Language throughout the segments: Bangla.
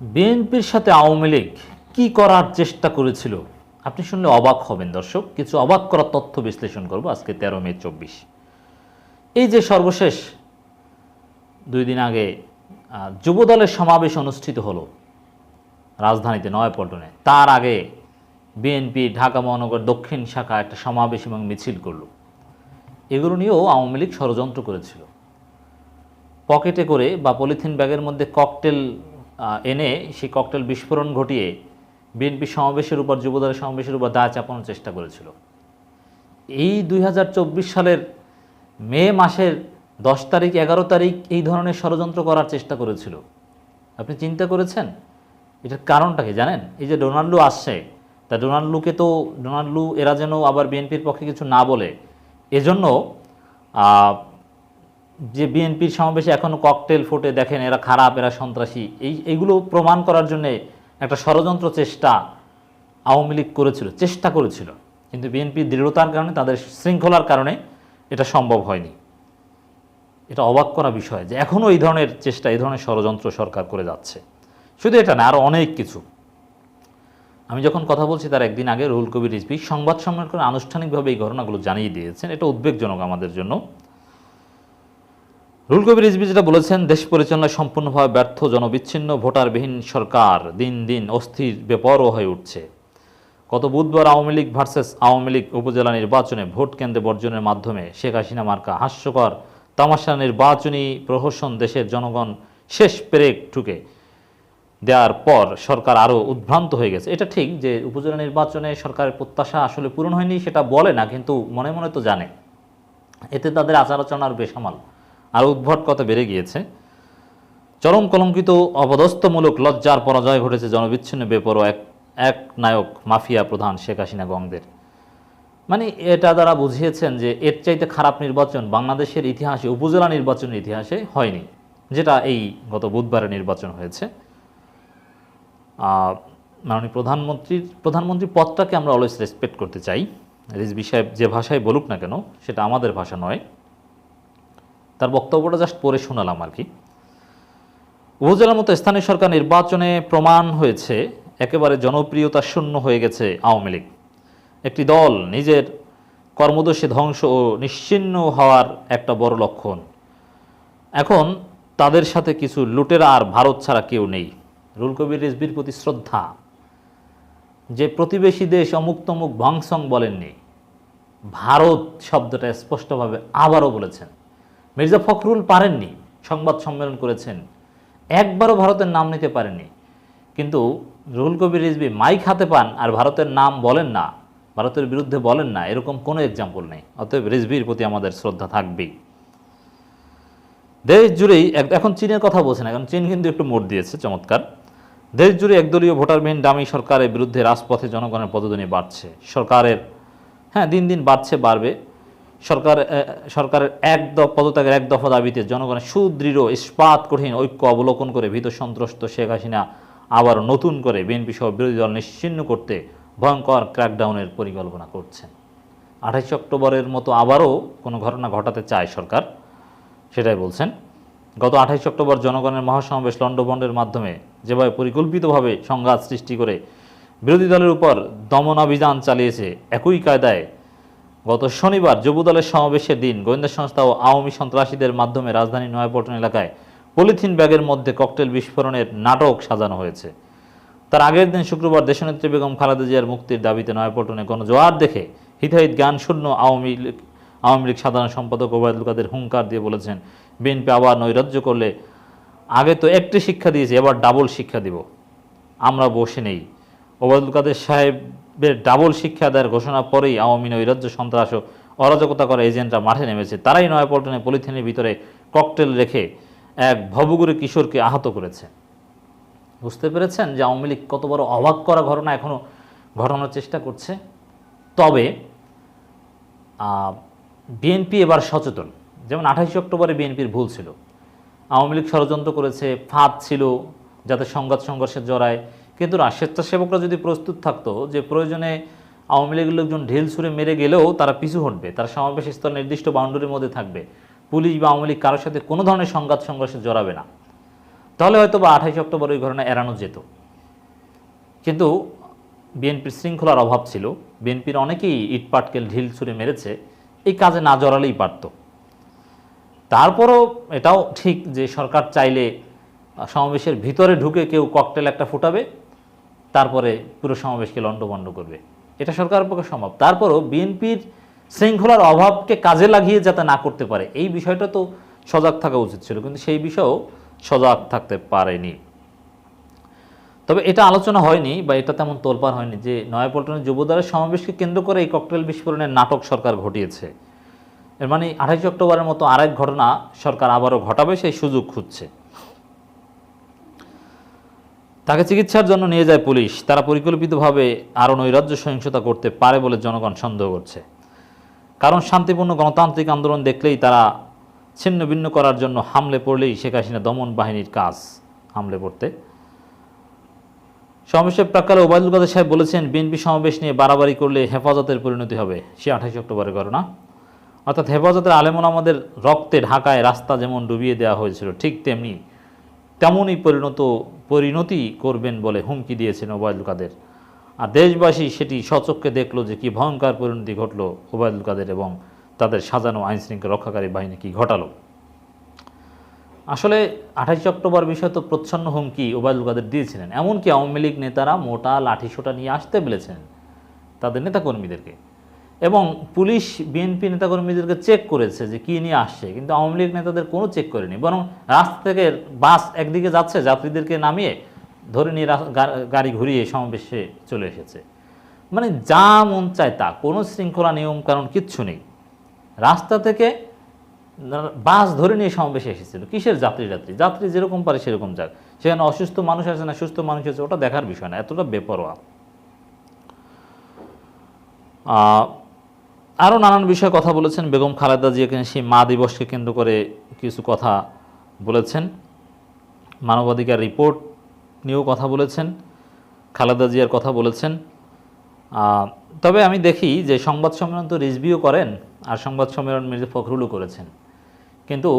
বিএনপির সাথে আওয়ামী লীগ কি করার চেষ্টা করেছিল? আপনি শুনলে অবাক হবেন দর্শক, কিছু অবাক করার তথ্য বিশ্লেষণ করব আজকে তেরো মে চব্বিশ। এই যে সর্বশেষ দুই দিন আগে যুবদলের সমাবেশ অনুষ্ঠিত হলো রাজধানীতে নয়াপল্টনে। তার আগে বিএনপি ঢাকা মহানগর দক্ষিণ শাখা একটা সমাবেশ এবং মিছিল করল। এগুলো নিয়েও আওয়ামী লীগ ষড়যন্ত্র করেছিল। পকেটে করে বা পলিথিন ব্যাগের মধ্যে ককটেল এনে সেই ককটেল বিস্ফোরণ ঘটিয়ে বিএনপি সমাবেশের উপর, যুবদলের সমাবেশের উপর দায় চাপানোর চেষ্টা করেছিল। এই দুই হাজার চব্বিশ সালের মে মাসের দশ তারিখ, এগারো তারিখ এই ধরনের ষড়যন্ত্র করার চেষ্টা করেছিল। আপনি চিন্তা করেছেন? এটার কারণটা কি জানেন? এই যে ডোনাল্ডো আসছে, তা ডোনাল্ডুকে তো, ডোনাল্ডু এরা যেন আবার বিএনপির পক্ষে কিছু না বলে, এজন্য যে বিএনপির সমাবেশে এখনও ককটেল ফুটে দেখেন এরা খারাপ, এরা সন্ত্রাসী, এই, এইগুলো প্রমাণ করার জন্যে একটা ষড়যন্ত্র চেষ্টা আওয়ামী লীগ করেছিল, চেষ্টা করেছিল। কিন্তু বিএনপির দৃঢ়তার কারণে, তাদের শৃঙ্খলার কারণে এটা সম্ভব হয়নি। এটা অবাক করা বিষয় যে এখনও এই ধরনের চেষ্টা, এই ধরনের ষড়যন্ত্র সরকার করে যাচ্ছে। শুধু এটা না আরও অনেক কিছু। আমি যখন কথা বলছি তার একদিন আগে রুহুল কবির রিজভি সংবাদ সম্মেলন করে আনুষ্ঠানিকভাবে এই ঘটনাগুলো জানিয়ে দিয়েছেন। এটা উদ্বেগজনক আমাদের জন্য। রুল কবির রিজভি যেটা বলেছেন, দেশ পরিচালনায় সম্পূর্ণভাবে ব্যর্থ, জনবিচ্ছিন্ন, ভোটারবিহীন সরকার দিন দিন অস্থির বেপরও হয়ে উঠছে। গত বুধবার আওয়ামী লীগ ভার্সেস আওয়ামী লীগ উপজেলা নির্বাচনে ভোট কেন্দ্রে বর্জনের মাধ্যমে শেখ হাসিনা মার্কা হাস্যকর তামাশা নির্বাচনী প্রহসন দেশের জনগণ শেষ পেরেক ঠুকে দেওয়ার পর সরকার আরও উদ্ভ্রান্ত হয়ে গেছে। এটা ঠিক যে উপজেলা নির্বাচনে সরকারের প্রত্যাশা আসলে পূরণ হয়নি সেটা বলে না, কিন্তু মনে মনে তো জানে। এতে তাদের আচার আচরণ আর বেসামাল। আর উদ্ভট কথা বেড়ে গিয়েছে। চরম কলঙ্কিত, অপদস্থমূলক লজ্জার পরাজয় ঘটেছে জনবিচ্ছিন্ন বেপরো এক এক নায়ক, মাফিয়া প্রধান শেখ হাসিনা গংদের। মানে এটা দ্বারা বুঝিয়েছেন যে এর চাইতে খারাপ নির্বাচন বাংলাদেশের ইতিহাসে, উপজেলা নির্বাচনের ইতিহাসে হয়নি, যেটা এই গত বুধবারে নির্বাচন হয়েছে। মাননীয় প্রধানমন্ত্রীর প্রধানমন্ত্রী পদটাকে আমরা অলওয়েজ রেসপেক্ট করতে চাই। রিজবি সাহেব যে ভাষায় বলুক না কেন, সেটা আমাদের ভাষা নয়। তার বক্তব্যটা জাস্ট পড়ে শোনালাম আর কি। উপজেলার মতো স্থানীয় সরকার নির্বাচনে প্রমাণ হয়েছে, একেবারে জনপ্রিয়তা শূন্য হয়ে গেছে আওয়ামী লীগ। একটি দল নিজের কর্মদোষে ধ্বংস ও নিশ্চিহ্ন হওয়ার একটা বড় লক্ষণ। এখন তাদের সাথে কিছু লুটেরা আর ভারত ছাড়া কেউ নেই। রুল কবির রিজবির প্রতি শ্রদ্ধা। যে প্রতিবেশী দেশ অমুক তমুক ভংসং বলেননি, ভারত শব্দটা স্পষ্টভাবে আবারও বলেছেন। মির্জা ফখরুল পারেননি, সংবাদ সম্মেলন করেছেন। একবারও ভারতের নাম নিতে পারেননি। কিন্তু রুহুল কবির রিজবি মাইক হাতে পান আর ভারতের নাম বলেন না, ভারতের বিরুদ্ধে বলেন না, এরকম কোনো এক্সাম্পল নেই। অতএব রিজবির প্রতি আমাদের শ্রদ্ধা থাকবেই। দেশ জুড়েই এখন চীনের কথা বলছেন এখন চীন কিন্তু একটু মোড় দিয়েছে, চমৎকার। দেশ জুড়ে একদলীয় ভোটারবিহীন দামি সরকারের বিরুদ্ধে রাজপথে জনগণের পদধ্বনি বাড়ছে। সরকারের হ্যাঁ দিন দিন বাড়ছে, বাড়বে। সরকার সরকারের এক পদত্যাগের এক দফা দাবিতে জনগণের সুদৃঢ়, ইস্পাত, কঠিন ঐক্য অবলোকন করে ভীত সন্ত্রস্ত শেখ হাসিনা আবার নতুন করে বিএনপি সহ বিরোধী দল নিশ্চিন্ন করতে ভয়ঙ্কর ক্র্যাকডাউনের পরিকল্পনা করছেন। আঠাইশে অক্টোবরের মতো আবারও কোনো ঘটনা ঘটাতে চায় সরকার, সেটাই বলছেন। গত আঠাইশ অক্টোবর জনগণের মহাসমাবেশ লন্ডভন্ডের মাধ্যমে যেভাবে পরিকল্পিতভাবে সংঘাত সৃষ্টি করে বিরোধী দলের উপর দমনাভিযান চালিয়েছে, একই কায়দায় গত শনিবার যুবদলের সমাবেশের দিন গোয়েন্দা সংস্থা ও আওয়ামী সন্ত্রাসীদের মাধ্যমে রাজধানী নয়াপল্টন এলাকায় পলিথিন ব্যাগের মধ্যে ককটেল বিস্ফোরণের নাটক সাজানো হয়েছে। তার আগের দিন শুক্রবার দেশনেত্রী বেগম খালেদা জিয়ার মুক্তির দাবিতে নয়াপল্টনে গণজোয়ার দেখে হিতাহিত জ্ঞান শূন্য আওয়ামী লীগ আওয়ামী লীগ সাধারণ সম্পাদক ওবায়দুল কাদের হুঙ্কার দিয়ে বলেছেন, বিএনপি আবার নৈরাজ্য করলে আগে তো একটি শিক্ষা দিয়েছে, এবার ডাবল শিক্ষা দিব। আমরা বসে নেই। ওবায়দুল কাদের সাহেবের ডাবল শিক্ষা দেওয়ার ঘোষণা পরেই আওয়ামী নৈরাজ্য সন্ত্রাস ও অরাজকতা করা এজেন্টরা মাঠে নেমেছে। তারাই নয়াপল্টনে পলিথিনের ভিতরে ককটেল রেখে এক ভবগুরু কিশোরকে আহত করেছে। বুঝতে পেরেছেন যে আওয়ামী লীগ কত বড় অবাক করা ঘটনা এখনও ঘটানোর চেষ্টা করছে? তবে বিএনপি এবার সচেতন। যেমন আঠাশে অক্টোবরে বিএনপির ভুল ছিল। আওয়ামী লীগ ষড়যন্ত্র করেছে, ফাঁদ ছিল যাতে সংঘাত সংঘর্ষের জড়ায়। কিন্তু না, স্বেচ্ছাসেবকরা যদি প্রস্তুত থাকতো যে প্রয়োজনে আওয়ামী লীগের লোকজন ঢিল ছুঁড়ে মেরে গেলেও তারা পিছু হটবে, তারা সমাবেশ স্থল নির্দিষ্ট বাউন্ডারির মধ্যে থাকবে, পুলিশ বা আওয়ামী লীগ কারোর সাথে কোনো ধরনের সংঘাত সংঘর্ষে জড়াবে না। তাহলে হয়তো বা আঠাইশে অক্টোবর ওই ঘটনা এড়ানো যেত। কিন্তু বিএনপির শৃঙ্খলার অভাব ছিল, বিএনপির অনেকেই ইটপাটকেল ঢিল ছুঁড়ে মেরেছে, এই কাজে না জড়ালেই পারত। তারপরও এটাও ঠিক যে সরকার চাইলে সমাবেশের ভিতরে ঢুকে কেউ ককটেল একটা ফুটাবে তারপরে পুরো সমাবেশকে লণ্ডভণ্ড করবে। এটা সরকারের পক্ষে সম্ভব। তারপরও বিএনপির শৃঙ্খলার অভাবকে কাজে লাগিয়ে যাতে না করতে পারে, এই বিষয়টা তো সজাগ থাকা উচিত ছিল, কিন্তু সেই বিষয়েও সজাগ থাকতে পারেনি। তবে এটা আলোচনা হয়নি বা এটা তেমন তোলপাড় হয়নি যে নয়াপল্টনের যুবদলের সমাবেশকে কেন্দ্র করে এই ককটেল বিস্ফোরণের নাটক সরকার ঘটিয়েছে। এর মানে আঠাইশে অক্টোবরের মতো আরেক ঘটনা সরকার আবারও ঘটাবে, সেই সুযোগ খুঁজছে। তাকে চিকিৎসার জন্য নিয়ে যায় পুলিশ। তারা পরিকল্পিতভাবে আরও নৈরাজ্য সহিংসতা করতে পারে বলে জনগণ সন্দেহ করছে। কারণ শান্তিপূর্ণ গণতান্ত্রিক আন্দোলন দেখলেই তারা ছিন্ন ভিন্ন করার জন্য হামলে পড়লেই শেখ হাসিনা দমন বাহিনীর কাজ হামলে পড়তে। সমাবেশের প্রাকালে ওবায়দুল কাদের সাহেব বলেছেন, বিএনপি সমাবেশ নিয়ে বাড়াবাড়ি করলে হেফাজতের পরিণতি হবে। সে আঠাশে অক্টোবরের ঘটনা। অর্থাৎ হেফাজতের আলেমন আমাদের রক্তে ঢাকায় রাস্তা যেমন ডুবিয়ে দেওয়া হয়েছিল, ঠিক তেমনি তেমনই পরিণত, পরিণতি করবেন বলে হুমকি দিয়েছেন ওবায়দুল কাদের। আর দেশবাসী সেটি সচক্ষে দেখল যে কি ভয়ঙ্কর পরিণতি ঘটলো ওবায়দুল কাদের এবং তাদের সাজানো আইন শৃঙ্খলা রক্ষাকারী বাহিনী কি ঘটালো। আসলে আঠাশে অক্টোবর বিষয়ে তো প্রচ্ছন্ন হুমকি ওবায়দুল কাদের দিয়েছিলেন। এমনকি আওয়ামী লীগ নেতারা মোটা লাঠিসোঁটা নিয়ে আসতে বলেছেন তাদের নেতাকর্মীদেরকে। এবং পুলিশ, বিএনপি নেতাকর্মীদেরকে চেক করেছে যে কী নিয়ে আসছে, কিন্তু আওয়ামী লীগ নেতাদের কোনো চেক করেনি, বরং রাস্তা থেকে বাস একদিকে যাচ্ছে, যাত্রীদেরকে নামিয়ে ধরে নিয়ে গাড়ি ঘুরিয়ে সমাবেশে চলে এসেছে। মানে যা মন চায় তা, কোনো শৃঙ্খলা নিয়ম কারণ কিচ্ছু নেই। রাস্তা থেকে বাস ধরে নিয়ে সমাবেশে এসেছিল। কিসের যাত্রী যাত্রী? যাত্রী যেরকম পারে সেরকম যাক। সেখানে অসুস্থ মানুষ আছে না সুস্থ মানুষ আছে, ওটা দেখার বিষয় না, এতটা বেপরোয়া। আরও নানান বিষয়ে কথা বলেছেন। বেগম খালেদা জিয়াকে সেই মা দিবসকে কেন্দ্র করে কিছু কথা বলেছেন। মানবাধিকার রিপোর্ট নিয়েও কথা বলেছেন। খালেদা জিয়ার কথা বলেছেন। তবে আমি দেখি যে সংবাদ সম্মেলন তো রিজভিও করেন আর সংবাদ সম্মেলন মির্জা ফখরুলও করেছেন। কিন্তু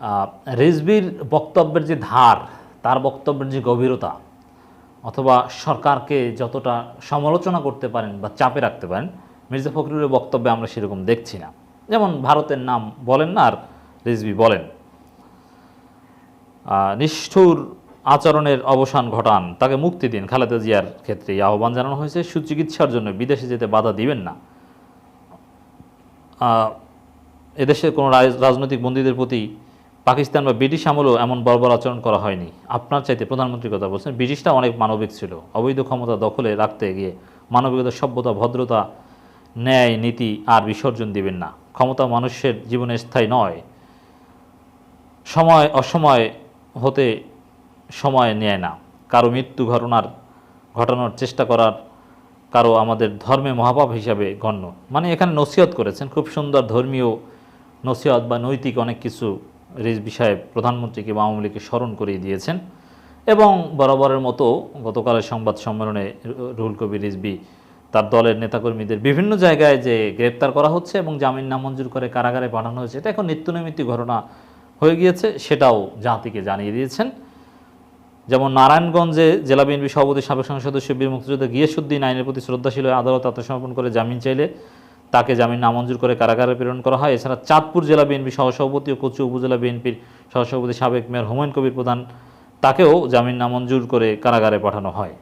আহ, রিজভির বক্তব্যের যে ধার তার বক্তব্যের যে গভীরতা অথবা সরকারকে যতটা সমালোচনা করতে পারেন বা চাপে রাখতে পারেন মির্জা ফখরুলের বক্তব্যে আমরা সেরকম দেখছি না। যেমন ভারতের নাম বলেন না আর রিজভি বলেন। নিষ্ঠুর আচরণের অবসান ঘটান তাকে মুক্তি দিন। খালেদা জিয়ার ক্ষেত্রে এই আহ্বান জানানো হয়েছে সুচিকিৎসার জন্য বিদেশে যেতে বাধা দিবেন না। আহ, এদেশের কোনো রাজনৈতিক বন্দীদের প্রতি পাকিস্তান বা ব্রিটিশ আমলেও এমন বর্বর আচরণ করা হয়নি। আপনার চাইতে প্রধানমন্ত্রীর কথা বলছেন ব্রিটিশটা অনেক মানবিক ছিল। অবৈধ ক্ষমতা দখলে রাখতে গিয়ে মানবিকতা সভ্যতা ভদ্রতা ন্যায়, নীতি আর বিসর্জন দিবেন না। ক্ষমতা মানুষের জীবনে স্থায়ী নয়। সময় অসময় হতে সময় নেয় না। কারও মৃত্যু ঘটনার, ঘটানোর চেষ্টা করার কারও আমাদের ধর্মে মহাপাপ হিসাবে গণ্য। মানে এখানে নসিহত করেছেন। খুব সুন্দর ধর্মীয় নসিহত বা নৈতিক অনেক কিছু রিজবি সাহেব প্রধানমন্ত্রীকে বা আওয়ামী লীগকে স্মরণ করিয়ে দিয়েছেন। এবং বরাবরের মতো গতকালের সংবাদ সম্মেলনে রুহুল কবির রিজবি তার দলের নেতাকর্মীদের বিভিন্ন জায়গায় যে গ্রেপ্তার করা হচ্ছে এবং জামিন নামঞ্জুর করে কারাগারে পাঠানো হয়েছে, এটা এখন নিত্যনৈমিত্তিক ঘটনা হয়ে গিয়েছে, সেটাও জাতিকে জানিয়ে দিয়েছেন। যেমন নারায়ণগঞ্জে জেলা বিএনপি সভাপতি, সাবেক সংসদ সদস্য বীর মুক্তিযোদ্ধা গিয়াসুদ্দিন আইনের প্রতি শ্রদ্ধাশীল হয়ে আদালত আত্মসমর্পণ করে জামিন চাইলে তাকে জামিন নামঞ্জুর করে কারাগারে প্রেরণ করা হয়। এছাড়া চাঁদপুর জেলা বিএনপি সহসভাপতি ও কচু উপজেলা বিএনপির সহসভাপতি সাবেক মেয়র হুমায়ুন কবির প্রধান, তাকেও জামিন নামঞ্জুর করে কারাগারে পাঠানো হয়।